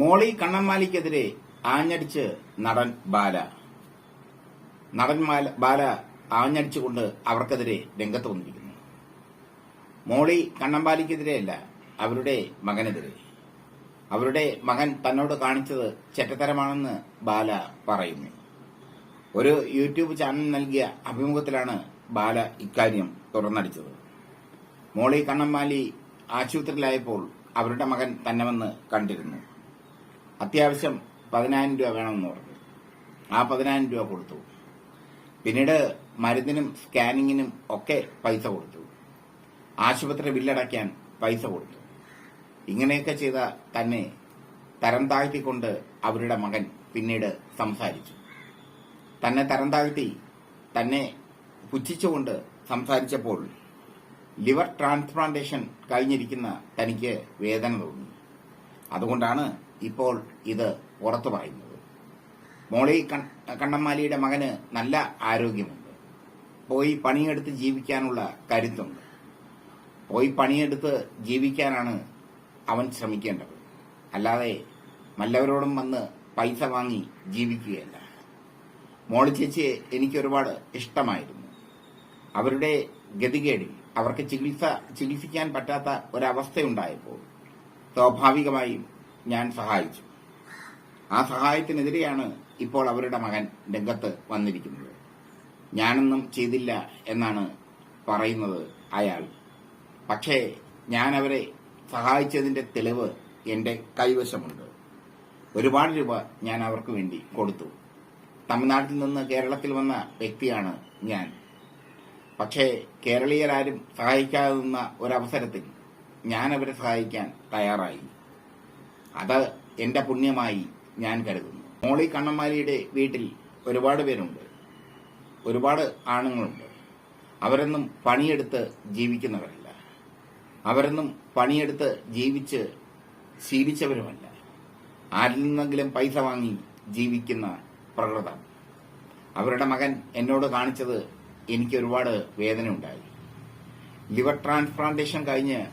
മോളി കണ്ണമ്മാലിക്കെതിരെ ആഞ്ഞടിച്ച് നടൻ ബാല. നടൻ ബാല ആഞ്ഞടിച്ചുകൊണ്ട് അവർക്കെതിരെ രംഗത്ത് വന്നിരിക്കുന്നു. മോളി കണ്ണമ്പാലിക്കെതിരെയല്ല അവരുടെ മകനെതിരെ. അവരുടെ മകൻ തന്നോട് കാണിച്ചത് ചെറ്റത്തരമാണെന്ന് ബാല പറയുന്നു. ഒരു യൂട്യൂബ് ചാനൽ നൽകിയ അഭിമുഖത്തിലാണ് ബാല ഇക്കാര്യം തുറന്നടിച്ചത്. മോളി കണ്ണമ്മാലി ആശുപത്രിയിലായപ്പോൾ അവരുടെ മകൻ തന്നെ വന്ന് കണ്ടിരുന്നു. അത്യാവശ്യം പതിനായിരം രൂപ വേണമെന്ന് പറഞ്ഞു. ആ പതിനായിരം രൂപ കൊടുത്തു. പിന്നീട് മരുന്നിനും സ്കാനിങ്ങിനും ഒക്കെ പൈസ കൊടുത്തു. ആശുപത്രി ബില്ലടയ്ക്കാൻ പൈസ കൊടുത്തു. ഇങ്ങനെയൊക്കെ ചെയ്ത തന്നെ തരം താഴ്ത്തിക്കൊണ്ട് അവരുടെ മകൻ പിന്നീട് സംസാരിച്ചു. തന്നെ തരം താഴ്ത്തി തന്നെ പുച്ഛിച്ചുകൊണ്ട് സംസാരിച്ചപ്പോൾ ലിവർ ട്രാൻസ്പ്ലാന്റേഷൻ കഴിഞ്ഞിരിക്കുന്ന തനിക്ക് വേദന തോന്നി. അതുകൊണ്ടാണ് ഇപ്പോൾ ഇത് പുറത്തു പറയുന്നത്. മോളി കണ്ണമ്മാലിയുടെ മകന് നല്ല ആരോഗ്യമുണ്ട്. പോയി പണിയെടുത്ത് ജീവിക്കാനുള്ള കരുത്തുണ്ട്. പോയി പണിയെടുത്ത് ജീവിക്കാനാണ് അവൻ ശ്രമിക്കേണ്ടത്. അല്ലാതെ മല്ലവരോടും വന്ന് പൈസ വാങ്ങി ജീവിക്കുകയല്ല. മോളി ചേച്ചിയെ എനിക്ക് ഒരുപാട് ഇഷ്ടമായിരുന്നു. അവരുടെ ഗതികേടിൽ അവർക്ക് ചികിത്സ ചികിത്സിക്കാൻ പറ്റാത്ത ഒരവസ്ഥയുണ്ടായപ്പോൾ സ്വാഭാവികമായും ഞാൻ സഹായിച്ചു. ആ സഹായത്തിനെതിരെയാണ് ഇപ്പോൾ അവരുടെ മകൻ രംഗത്ത് വന്നിരിക്കുന്നത്. ഞാനൊന്നും ചെയ്തില്ല എന്നാണ് പറയുന്നത് അയാൾ. പക്ഷേ ഞാൻ അവരെ സഹായിച്ചതിന്റെ തെളിവ് എന്റെ കൈവശമുണ്ട്. ഒരുപാട് രൂപ ഞാൻ അവർക്ക് വേണ്ടി കൊടുത്തു. തമിഴ്നാട്ടിൽ നിന്ന് കേരളത്തിൽ വന്ന വ്യക്തിയാണ് ഞാൻ. പക്ഷേ കേരളീയരാരും സഹായിക്കാതെ നിന്ന ഒരവസരത്തിൽ ഞാൻ അവരെ സഹായിക്കാൻ തയ്യാറായി. അത് എന്റെ പുണ്യമായി ഞാൻ കരുതുന്നു. മോളി കണ്ണമാലിയുടെ വീട്ടിൽ ഒരുപാട് പേരുണ്ട്. ഒരുപാട് ആണുങ്ങളുണ്ട്. അവരൊന്നും പണിയെടുത്ത് ജീവിക്കുന്നവരല്ല. അവരൊന്നും പണിയെടുത്ത് ജീവിച്ച് ശീലിച്ചവരുമല്ല. ആരിൽ നിന്നെങ്കിലും പൈസ വാങ്ങി ജീവിക്കുന്ന പ്രകൃതം. അവരുടെ മകൻ എന്നോട് കാണിച്ചത് എനിക്ക് ഒരുപാട് വേദന വേദനയുണ്ടായി. ലിവർ ട്രാൻസ്പ്ലാന്റേഷൻ കഴിഞ്ഞ്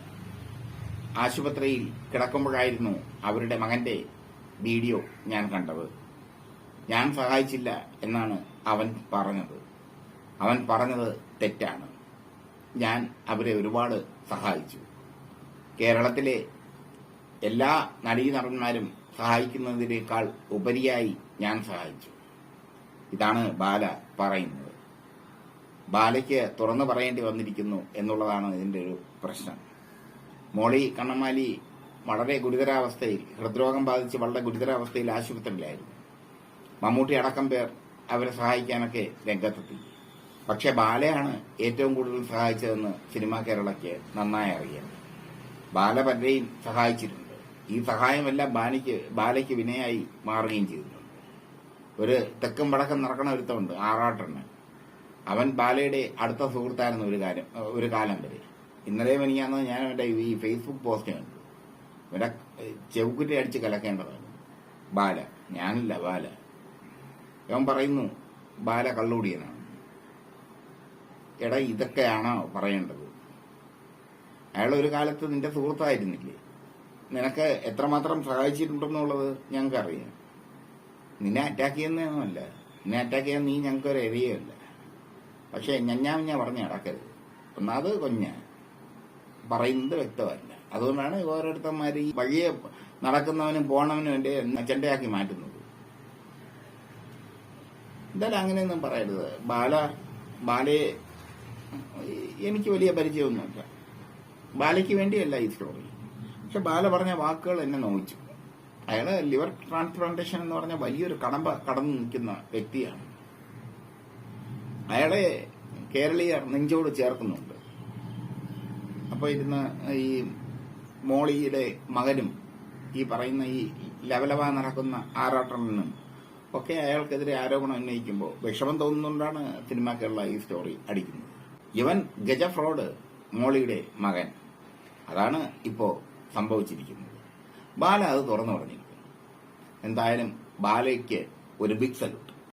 ആശുപത്രിയിൽ കിടക്കുമ്പോഴായിരുന്നു അവരുടെ മകന്റെ വീഡിയോ ഞാൻ കണ്ടത്. ഞാൻ സഹായിച്ചില്ല എന്നാണ് അവൻ പറഞ്ഞത്. അവൻ പറഞ്ഞത് തെറ്റാണ്. ഞാൻ അവരെ ഒരുപാട് സഹായിച്ചു. കേരളത്തിലെ എല്ലാ നടീനടന്മാരും സഹായിക്കുന്നതിനേക്കാൾ ഉപരിയായി ഞാൻ സഹായിച്ചു. ഇതാണ് ബാല പറയുന്നത്. ബാലയ്ക്ക് തുറന്നു പറയേണ്ടി വന്നിരിക്കുന്നു എന്നുള്ളതാണ് ഇതിന്റെ ഒരു പ്രശ്നം. മോളി കണ്ണമാലി വളരെ ഗുരുതരാവസ്ഥയിൽ ഹൃദ്രോഗം ബാധിച്ച് വളരെ ഗുരുതരാവസ്ഥയിൽ ആശുപത്രിയിലായിരുന്നു. മമ്മൂട്ടി അടക്കം പേർ അവരെ സഹായിക്കാനൊക്കെ രംഗത്തെത്തി. പക്ഷെ ബാലയാണ് ഏറ്റവും കൂടുതൽ സഹായിച്ചതെന്ന് സിനിമാ കേരളയ്ക്ക് നന്നായി അറിയാം. ബാല പലരെയും സഹായിച്ചിട്ടുണ്ട്. ഈ സഹായമെല്ലാം ബാലയ്ക്ക് ബാലയ്ക്ക് വിനയായി മാറുകയും ചെയ്തിട്ടുണ്ട്. ഒരു തെക്കും വടക്കം നടക്കണ ഒരുത്തമുണ്ട് ആറാട്ടെണ്ണ അവൻ ബാലയുടെ അടുത്ത സുഹൃത്തായിരുന്നു ഒരു കാര്യം ഒരു കാലം വരെ. ഇന്നലെ എനിക്കാന്ന് ഞാൻ അവന്റെ ഈ ഫേസ്ബുക്ക് പോസ്റ്റ് കണ്ടു. ഇവരെ ചെവുക്കുറ്റി അടിച്ച് കലക്കേണ്ടതാണ് ബാല. ഞാനില്ല ബാല. ഇവൻ പറയുന്നു ബാല കള്ളുടിയനാണ് എടാ ഇതൊക്കെയാണോ പറയേണ്ടത്? അയാൾ ഒരു കാലത്ത് നിന്റെ സുഹൃത്തായിരുന്നില്ലേ? നിനക്ക് എത്രമാത്രം സഹായിച്ചിട്ടുണ്ടെന്നുള്ളത് ഞങ്ങൾക്ക് അറിയാം നിന്നെ അറ്റാക്ക് ചെയ്യുന്നതൊന്നുമല്ല. നിന്നെ അറ്റാക്ക് ചെയ്യാൻ നീ ഞങ്ങൾക്ക് ഒരു പക്ഷേ പക്ഷെ ഞഞ്ഞാ ഞാൻ പറഞ്ഞ അടക്കരുത് ഒന്നാമത് കൊഞ്ഞ പറയുന്നത് വ്യക്തമല്ല. അതുകൊണ്ടാണ് ഓരോരുത്തന്മാർ ഈ വഴിയെ നടക്കുന്നവനും പോണവനും എന്റെ അജണ്ടയാക്കി മാറ്റുന്നത്. എന്തായാലും അങ്ങനെയൊന്നും പറയരുത്. ബാല ബാലയെ എനിക്ക് വലിയ പരിചയമൊന്നുമില്ല. ബാലയ്ക്ക് വേണ്ടിയല്ല ഈ സ്റ്റോറി പക്ഷെ ബാല പറഞ്ഞ വാക്കുകൾ എന്നെ നോവിച്ചു. അയാൾ ലിവർ ട്രാൻസ്പ്ലാന്റേഷൻ എന്ന് പറഞ്ഞ വലിയൊരു കടമ്പ കടന്നു നിൽക്കുന്ന വ്യക്തിയാണ്. അയാളെ കേരളീയർ നെഞ്ചോട് ചേർക്കുന്നുണ്ട്. അപ്പൊ ഇരുന്ന് ഈ മോളിയുടെ മകനും ഈ പറയുന്ന ഈ ലവലവ നടക്കുന്ന ആറാട്ടണ്ണനും ഒക്കെ അയാൾക്കെതിരെ ആരോപണം ഉന്നയിക്കുമ്പോൾ വിഷമം തോന്നുന്നുകൊണ്ടാണ് സിനിമാക്കുള്ള ഈ സ്റ്റോറി അടിക്കുന്നത്. ഇവൻ ഗജ ഫ്രോഡ് മോളിയുടെ മകൻ. അതാണ് ഇപ്പോ സംഭവിച്ചിരിക്കുന്നത്. ബാല അത് തുറന്നു പറഞ്ഞിരിക്കുന്നു. എന്തായാലും ബാലയ്ക്ക് ഒരു ബിഗ് സല്യൂട്ട്